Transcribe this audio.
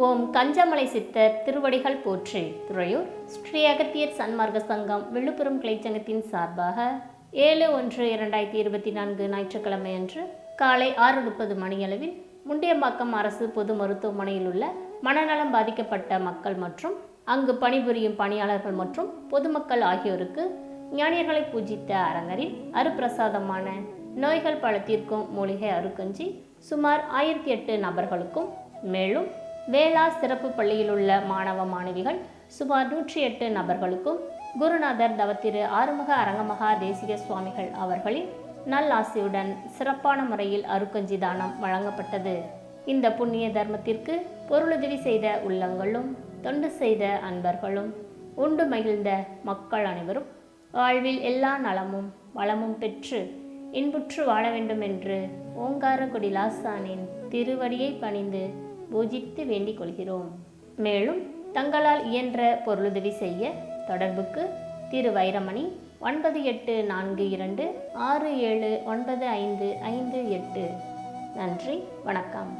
ஓம் கஞ்சமலை சித்தர் திருவடிகள் போற்றி. துறையூர் ஸ்ரீ அகத்தியர் சன்மார்க்க சங்கம் விழுப்புரம் கிளைச்சங்கத்தின் சார்பாக ஏழு ஒன்று இரண்டாயிரத்தி இருபத்தி நான்கு ஞாயிற்றுக்கிழமை அன்று காலை ஆறு முப்பது மணியளவில் முண்டியம்பாக்கம் அரசு பொது மருத்துவமனையில் உள்ள மனநலம் பாதிக்கப்பட்ட மக்கள் மற்றும் அங்கு பணிபுரியும் பணியாளர்கள் மற்றும் பொதுமக்கள் ஆகியோருக்கு ஞானியர்களை பூஜித்த அரங்கரில் அருப்பிரசாதமான நோய்கள் பல தீர்க்கும் மூலிகை அருக்கஞ்சி சுமார் ஆயிரத்தி எட்டு நபர்களுக்கும் மேலும் வேளா சிறப்பு பள்ளியில் உள்ள மாணவ மாணவிகள் சுமார் நூற்றி எட்டு நபர்களுக்கும் குருநாதர் தவத்திரு ஆறுமுக அரங்கமகா தேசிக சுவாமிகள் அவர்களின் நல்லாசியுடன் சிறப்பான முறையில் அருக்கஞ்சி தானம் வழங்கப்பட்டது. இந்த புண்ணிய தர்மத்திற்கு பொருளுதவி செய்த உள்ளங்களும் தொண்டு செய்த அன்பர்களும் உண்டு மகிழ்ந்த மக்கள் அனைவரும் வாழ்வில் எல்லா நலமும் வளமும் பெற்று இன்புற்று வாழ வேண்டும் என்று ஓங்காரக்குடி லாசானின் திருவடியை பணிந்து பூஜித்து வேண்டிக் கொள்கிறோம். மேலும் தங்களால் இயன்ற பொருளுதவி செய்ய தொடர்புக்கு திரு வைரமணி ஒன்பது எட்டு நான்கு இரண்டு ஆறு ஏழு ஒன்பது ஐந்து ஐந்து எட்டு. நன்றி வணக்கம்.